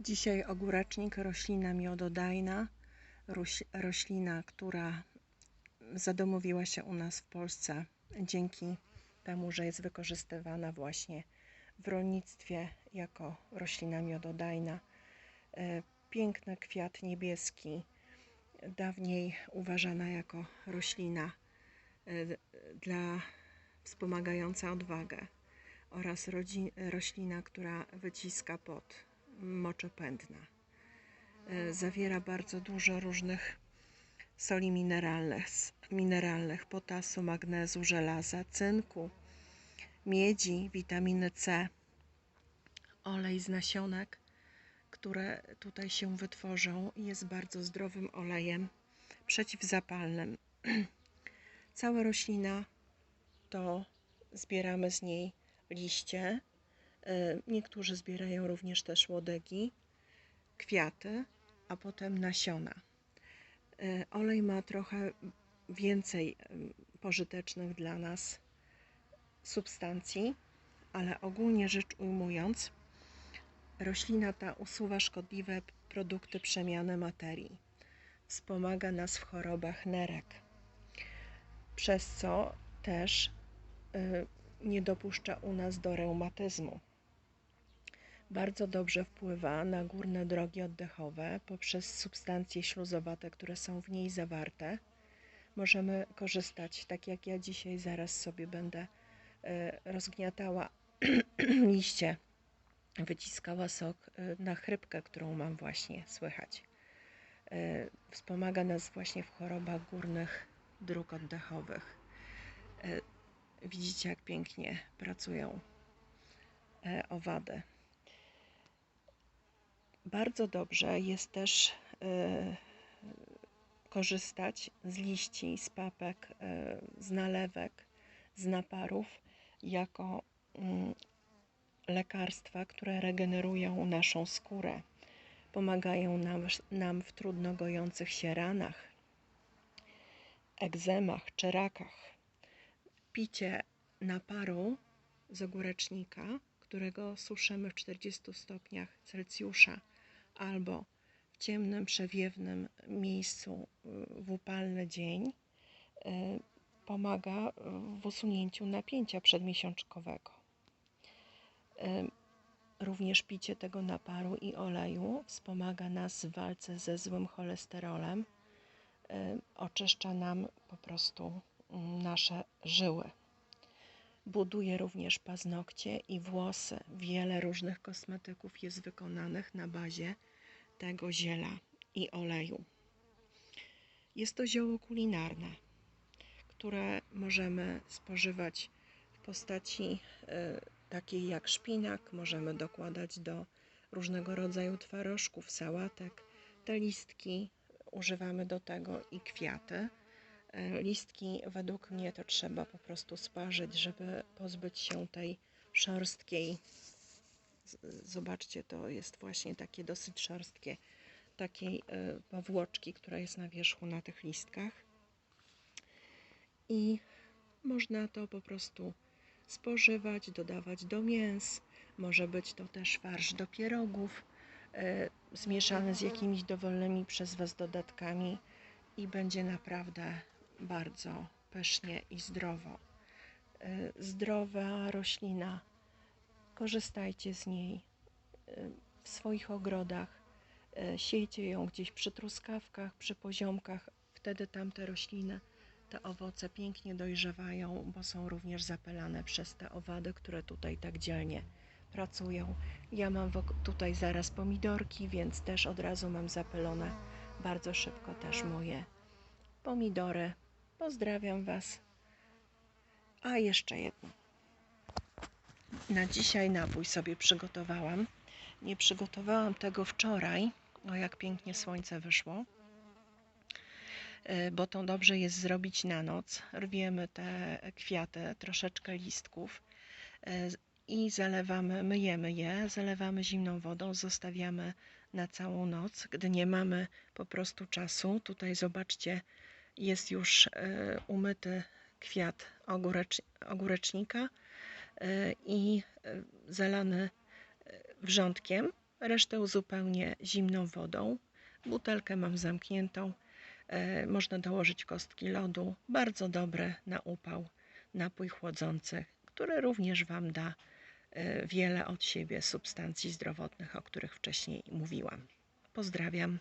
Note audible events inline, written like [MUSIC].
Dzisiaj ogórecznik, roślina miododajna, roś- roślina, która zadomowiła się u nas w Polsce dzięki temu, że jest wykorzystywana właśnie w rolnictwie jako roślina miododajna. E, Piękny kwiat niebieski, dawniej uważana jako roślina e, dla wspomagająca odwagę oraz roślina, która wyciska pot moczopędna. E, Zawiera bardzo dużo różnych soli mineralnych, mineralnych potasu, magnezu, żelaza, cynku, miedzi, witaminy C, olej z nasionek, które tutaj się wytworzą i jest bardzo zdrowym olejem przeciwzapalnym. [CLEARS THROAT] Cała roślina to zbieramy z niej liście. E, Niektórzy zbierają również też łodegi, kwiaty, a potem nasiona. E, Olej ma trochę więcej pożytecznych dla nas substancji, ale ogólnie rzecz ujmując, roślina ta usuwa szkodliwe produkty przemiany materii. Wspomaga nas w chorobach nerek, przez co też y, nie dopuszcza u nas do reumatyzmu. Bardzo dobrze wpływa na górne drogi oddechowe poprzez substancje śluzowate, które są w niej zawarte. Możemy korzystać, tak jak ja dzisiaj zaraz sobie będę e, rozgniatała [CLEARS THROAT] liście, wyciskała sok e, na chrypkę, którą mam właśnie słychać. E, Wspomaga nas właśnie w chorobach górnych dróg oddechowych. Widzicie, jak pięknie pracują owady. Bardzo dobrze jest też e, korzystać z liści, z papek, e, z nalewek, z naparów jako mm, lekarstwa, które regenerują naszą skórę. Pomagają nam, nam w trudno gojących się ranach, egzemach czy rakach. Picie naparu z ogórecznika, którego suszymy w 40 stopniach Celsjusza albo w ciemnym, przewiewnym miejscu y, w upalny dzień, y, pomaga w usunięciu napięcia przedmiesiączkowego. Y, Również picie tego naparu i oleju wspomaga nas w walce ze złym cholesterolem, oczyszcza nam po prostu mm, nasze żyły. Buduje również paznokcie i włosy. Wiele różnych kosmetyków jest wykonanych na bazie tego ziela i oleju. Jest to zioło kulinarne, które możemy spożywać w postaci e, takiej jak szpinak, możemy dokładać do różnego rodzaju twarożków, sałatek. Te listki używamy do tego i kwiaty. E, Listki według mnie to trzeba po prostu sparzyć, żeby pozbyć się tej szorstkiej. Zobaczcie, to jest właśnie takie dosyć szorstkie, takiej e, powłoczki, która jest na wierzchu na tych listkach. I można to po prostu spożywać, dodawać do mięs. Może być to też farsz do pierogów, e, zmieszany z jakimiś dowolnymi przez Was dodatkami i będzie naprawdę bardzo pysznie i zdrowo. E, Zdrowa roślina, korzystajcie z niej e, w swoich ogrodach, e, siejcie ją gdzieś przy truskawkach, przy poziomkach, wtedy tamte rośliny, te owoce pięknie dojrzewają, bo są również zapylane przez te owady, które tutaj tak dzielnie pracują. Ja mam tutaj zaraz pomidorki, więc też od razu mam zapylone bardzo szybko też moje pomidory. Pozdrawiam Was. A jeszcze jedno. Na dzisiaj napój sobie przygotowałam. Nie przygotowałam tego wczoraj. O, jak pięknie słońce wyszło. E, Bo to dobrze jest zrobić na noc. Rwiemy te kwiaty, troszeczkę listków e, i zalewamy, myjemy je, zalewamy zimną wodą, zostawiamy na całą noc, gdy nie mamy po prostu czasu. Tutaj zobaczcie, jest już e, umyty kwiat ogórecz, ogórecznika e, i e, zalany wrzątkiem resztę uzupełnię zimną wodą. Butelkę mam zamkniętą. Można dołożyć kostki lodu. Bardzo dobre na upał napój chłodzący, który również Wam da wiele od siebie substancji zdrowotnych, o których wcześniej mówiłam. Pozdrawiam.